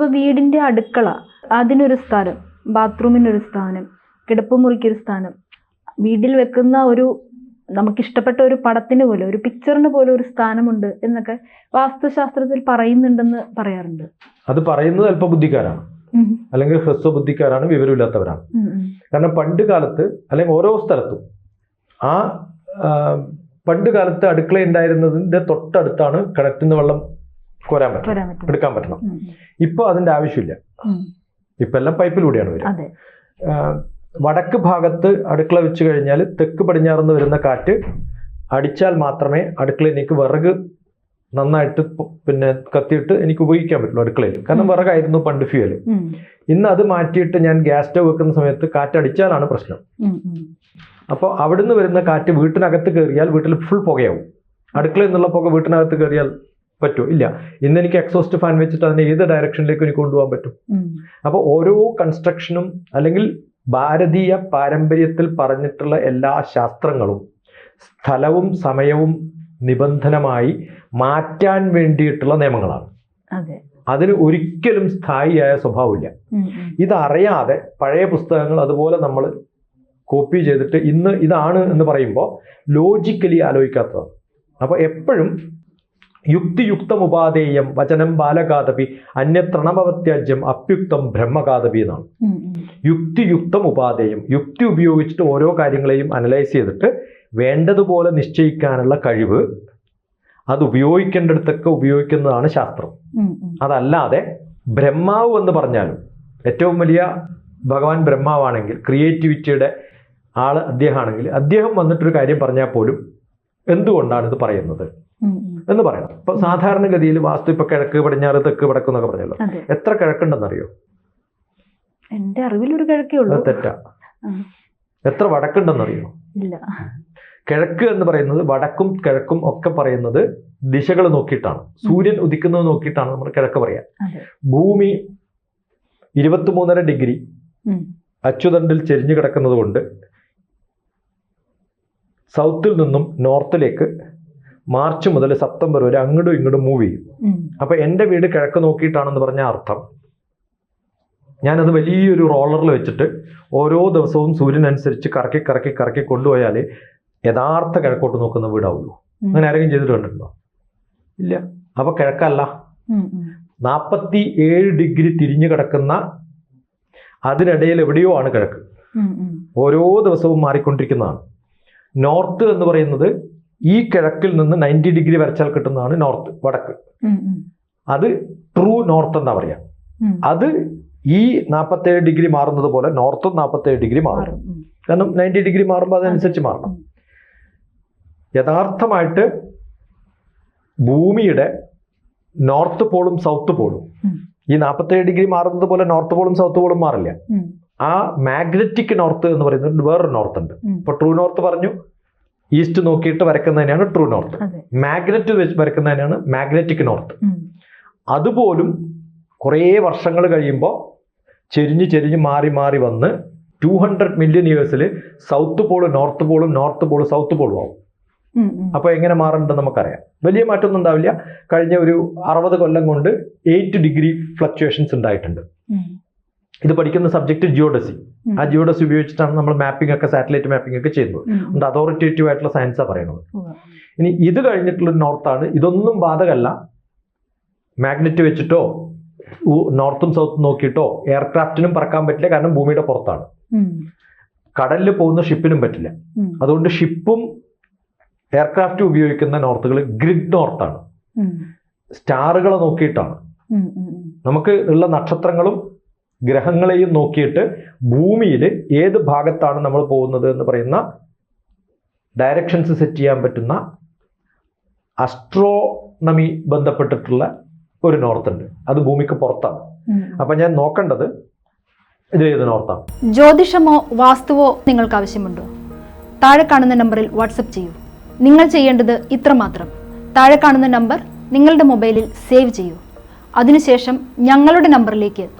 അപ്പൊ വീടിന്റെ അടുക്കള അതിനൊരു സ്ഥാനം ബാത്റൂമിനൊരു സ്ഥാനം കിടപ്പുമുറിക്കൊരു സ്ഥാനം. വീട്ടിൽ വെക്കുന്ന ഒരു നമുക്കിഷ്ടപ്പെട്ട ഒരു പടത്തിന് പോലെ ഒരു പിക്ചറിന് പോലെ ഒരു സ്ഥാനമുണ്ട് എന്നൊക്കെ വാസ്തുശാസ്ത്രത്തിൽ പറയുന്നുണ്ടെന്ന് പറയാറുണ്ട്. അത് പറയുന്നത് അല്പബുദ്ധിക്കാരാണ് ബുദ്ധിക്കാരാണ്. അല്ലെങ്കിൽ ഹ്രസ്വബുദ്ധിക്കാരാണ് വിവരമില്ലാത്തവരാണ്. ഉം, ഉം. കാരണം പണ്ട് കാലത്ത് അല്ലെങ്കിൽ ഓരോ സ്ഥലത്തും ആ പണ്ട് കാലത്ത് അടുക്കള ഉണ്ടായിരുന്നതിന്റെ തൊട്ടടുത്താണ് കിണറ്റിൽ നിന്ന് വെള്ളം കോരാൻ പറ്റും എടുക്കാൻ പറ്റണം. ഇപ്പൊ അതിന്റെ ആവശ്യമില്ല. ഇപ്പൊ എല്ലാം പൈപ്പിലൂടെയാണ് വരുന്നത് വടക്ക് ഭാഗത്ത് അടുക്കള വെച്ച് കഴിഞ്ഞാൽ തെക്ക് പടിഞ്ഞാറുന്ന് വരുന്ന കാറ്റ് അടിച്ചാൽ മാത്രമേ അടുക്കളയിലേക്ക് വിറക് നന്നായിട്ട് പിന്നെ കത്തിയിട്ട് എനിക്ക് ഉപയോഗിക്കാൻ പറ്റുള്ളൂ അടുക്കളയിൽ. കാരണം. വിറകായിരുന്നു പണ്ട് ഫ്യൂൽ ഇന്ന് അത് മാറ്റിയിട്ട് ഞാൻ ഗ്യാസ് സ്റ്റവ് വെക്കുന്ന സമയത്ത് കാറ്റടിച്ചാലാണ് പ്രശ്നം. അപ്പോൾ അവിടുന്ന് വരുന്ന കാറ്റ് വീട്ടിനകത്ത് കയറിയാൽ വീട്ടിൽ ഫുൾ പുകയാവും. അടുക്കളയിൽ നിന്നുള്ള പുക വീട്ടിനകത്ത് കയറിയാൽ പറ്റുമോ? ഇല്ല. ഇന്ന് എനിക്ക് എക്സോസ്റ്റ് ഫാൻ വെച്ചിട്ട് അതിനെ ഏത് ഡയറക്ഷനിലേക്ക് എനിക്ക് കൊണ്ടുപോകാൻ പറ്റും? അപ്പൊ അപ്പോൾ ഓരോ കൺസ്ട്രക്ഷനും അല്ലെങ്കിൽ ഭാരതീയ പാരമ്പര്യത്തിൽ പറഞ്ഞിട്ടുള്ള എല്ലാ ശാസ്ത്രങ്ങളും സ്ഥലവും സമയവും നിബന്ധനമായി മാറ്റാൻ വേണ്ടിയിട്ടുള്ള നിയമങ്ങളാണ്. അതെ. അതിന് ഒരിക്കലും സ്ഥായിയായ സ്വഭാവമില്ല. ഇതറിയാതെ പഴയ പുസ്തകങ്ങൾ അതുപോലെ നമ്മൾ കോപ്പി ചെയ്തിട്ട് ഇന്ന് ഇതാണ് എന്ന് പറയുമ്പോൾ ലോജിക്കലി ആലോചിക്കാത്തതാണ്. അപ്പോൾ എപ്പോഴും യുക്തിയുക്തമുപാധേയം വചനം ബാലകാതപി അന്യത്രണമവത്യാജ്യം അപ്യുക്തം ബ്രഹ്മകാതപി എന്നാണ്. യുക്തിയുക്തം ഉപാധേയം യുക്തി ഉപയോഗിച്ചിട്ട് ഓരോ കാര്യങ്ങളെയും അനലൈസ് ചെയ്തിട്ട് വേണ്ടതുപോലെ നിശ്ചയിക്കാനുള്ള കഴിവ് അത് ഉപയോഗിക്കേണ്ടിടത്തൊക്കെ ഉപയോഗിക്കുന്നതാണ് ശാസ്ത്രം. അതല്ലാതെ ബ്രഹ്മാവ് എന്ന് പറഞ്ഞാലും ഏറ്റവും വലിയ ഭഗവാൻ ബ്രഹ്മാവാണെങ്കിൽ ക്രിയേറ്റിവിറ്റിയുടെ ആൾ അദ്ദേഹമാണെങ്കിൽ അദ്ദേഹം വന്നിട്ടൊരു കാര്യം പറഞ്ഞാൽ പോലും എന്തുകൊണ്ടാണ് ഇത് പറയുന്നത്. എന്ന് പറയണം. ഇപ്പൊ സാധാരണഗതിയിൽ വാസ്തു ഇപ്പൊ കിഴക്ക് പടിഞ്ഞാറ് തെക്ക് വടക്ക് എന്നൊക്കെ പറഞ്ഞല്ലോ. എത്ര കിഴക്കുണ്ടെന്നറിയോ? എന്റെ അറിവിൽ ഒരു കിഴക്കേ ഉള്ളൂ. തെറ്റാ. എത്ര വടക്കുണ്ടെന്നറിയോ? ഇല്ല. കിഴക്ക് എന്ന് പറയുന്നത് വടക്കും കിഴക്കും ഒക്കെ പറയുന്നത് ദിശകൾ നോക്കിയിട്ടാണ്. സൂര്യൻ ഉദിക്കുന്നത് നോക്കിയിട്ടാണ് നമ്മൾ കിഴക്ക് പറയാ. ഭൂമി ഇരുപത്തിമൂന്നര ഡിഗ്രി അച്ചുതണ്ടിൽ ചെരിഞ്ഞു കിടക്കുന്നത് കൊണ്ട് സൗത്തിൽ നിന്നും നോർത്തിലേക്ക് മാർച്ച് മുതൽ സെപ്റ്റംബർ വരെ അങ്ങോട്ടും ഇങ്ങോട്ടും മൂവ് ചെയ്യും. അപ്പൊ എന്റെ വീട് കിഴക്ക് നോക്കിയിട്ടാണെന്ന് പറഞ്ഞ അർത്ഥം. ഞാനത് വലിയൊരു റോളറിൽ വെച്ചിട്ട് ഓരോ ദിവസവും സൂര്യനനുസരിച്ച് കറക്കി കറക്കി കറക്കി കൊണ്ടുപോയാൽ യഥാർത്ഥ കിഴക്കോട്ട് നോക്കുന്ന വീടാവുള്ളൂ. അങ്ങനെ ആരെങ്കിലും ചെയ്തിട്ട് കണ്ടിട്ടുണ്ടോ? ഇല്ല. അപ്പൊ കിഴക്കല്ല. നാൽപ്പത്തി ഏഴ് ഡിഗ്രി തിരിഞ്ഞു കിടക്കുന്ന അതിനിടയിൽ എവിടെയോ ആണ് കിഴക്ക്. ഓരോ ദിവസവും മാറിക്കൊണ്ടിരിക്കുന്നതാണ്. നോർത്ത് എന്ന് പറയുന്നത് ഈ കിഴക്കിൽ നിന്ന് നയന്റി ഡിഗ്രി വരച്ചാൽ കിട്ടുന്നതാണ് നോർത്ത് വടക്ക്. അത് ട്രൂ നോർത്ത് എന്നാ പറയാ. അത് ഈ നാൽപ്പത്തേഴ് ഡിഗ്രി മാറുന്നത് പോലെ നോർത്തും നാൽപ്പത്തേഴ് ഡിഗ്രി മാറും. കാരണം നയന്റി ഡിഗ്രി മാറുമ്പോൾ അതനുസരിച്ച് മാറണം. യഥാർത്ഥമായിട്ട് ഭൂമിയുടെ നോർത്ത് പോളും സൗത്ത് പോളും. ഈ നാൽപ്പത്തേഴ് ഡിഗ്രി മാറുന്നത് പോലെ നോർത്ത് പോളും സൗത്ത് പോളും മാറില്ല. ആ മാഗ്നറ്റിക് നോർത്ത് എന്ന് പറയുന്നത് വേറൊരു നോർത്ത് ഉണ്ട്. ഇപ്പൊ ട്രൂ നോർത്ത് പറഞ്ഞു ഈസ്റ്റ് നോക്കിയിട്ട് വരക്കുന്നതിനാണ് ട്രൂ നോർത്ത്. മാഗ്നറ്റ് വെച്ച് വരക്കുന്നതിനാണ് മാഗ്നറ്റിക് നോർത്ത്. അതുപോലും കുറേ വർഷങ്ങൾ കഴിയുമ്പോൾ ചെരിഞ്ഞ് ചെരിഞ്ഞ് മാറി മാറി വന്ന് ടു ഹൺഡ്രഡ് മില്യൺ ഇയേഴ്സിൽ സൗത്ത് പോൾ നോർത്ത് പോളും നോർത്ത് പോൾ സൗത്ത് പോളും ആവും. അപ്പോൾ എങ്ങനെ മാറുന്നുണ്ടെന്ന് നമുക്കറിയാം. വലിയ മാറ്റമൊന്നും ഉണ്ടാവില്ല. കഴിഞ്ഞ ഒരു അറുപത് കൊല്ലം കൊണ്ട് എയ്റ്റ് ഡിഗ്രി ഫ്ലക്ച്വേഷൻസ് ഉണ്ടായിട്ടുണ്ട്. ഇത് പഠിക്കുന്ന സബ്ജക്ട് ജിയോഡസി ആ ജിയോഡസി ഉപയോഗിച്ചിട്ടാണ് നമ്മൾ മാപ്പിംഗ് ഒക്കെ സാറ്റലൈറ്റ് മാപ്പിംഗ് ഒക്കെ ചെയ്യുന്നത്. അതുകൊണ്ട് അതോറിറ്റേറ്റീവ് ആയിട്ടുള്ള സയൻസാണ് പറയുന്നത്. ഇനി ഇത് കഴിഞ്ഞിട്ടുള്ള നോർത്താണ് ഇതൊന്നും ബാധകല്ല. മാഗ്നറ്റ് വെച്ചിട്ടോ നോർത്തും സൗത്തും നോക്കിയിട്ടോ എയർക്രാഫ്റ്റിനും പറക്കാൻ പറ്റില്ല. കാരണം ഭൂമിയുടെ പുറത്താണ്. കടലിൽ പോകുന്ന ഷിപ്പിനും പറ്റില്ല. അതുകൊണ്ട് ഷിപ്പും എയർക്രാഫ്റ്റും ഉപയോഗിക്കുന്ന നോർത്തുകൾ ഗ്രിഡ് നോർത്താണ്. സ്റ്റാറുകളെ നോക്കിയിട്ടാണ്. നമുക്ക് ഉള്ള നക്ഷത്രങ്ങളും ഗ്രഹങ്ങളെയും നോക്കിയിട്ട് ഭൂമിയിൽ ഏത് ഭാഗത്താണ് നമ്മൾ പോകുന്നത് എന്ന് പറയുന്ന ഡയറക്ഷൻസ് സെറ്റ് ചെയ്യാൻ പറ്റുന്ന അസ്ട്രോണമി ബന്ധപ്പെട്ടിട്ടുള്ള ഒരു നോർത്ത് ഉണ്ട്. അത് ഭൂമിക്ക് പുറത്താണ്. അപ്പൊ ഞാൻ നോക്കേണ്ടത് ഇത് ഏത് നോർത്താണ് ജ്യോതിഷമോ വാസ്തുവോ നിങ്ങൾക്ക് ആവശ്യമുണ്ടോ? താഴെ കാണുന്ന നമ്പറിൽ വാട്സപ്പ് ചെയ്യൂ. നിങ്ങൾ ചെയ്യേണ്ടത് ഇത്രമാത്രം താഴെ കാണുന്ന നമ്പർ നിങ്ങളുടെ മൊബൈലിൽ സേവ് ചെയ്യൂ. അതിനുശേഷം ഞങ്ങളുടെ നമ്പറിലേക്ക്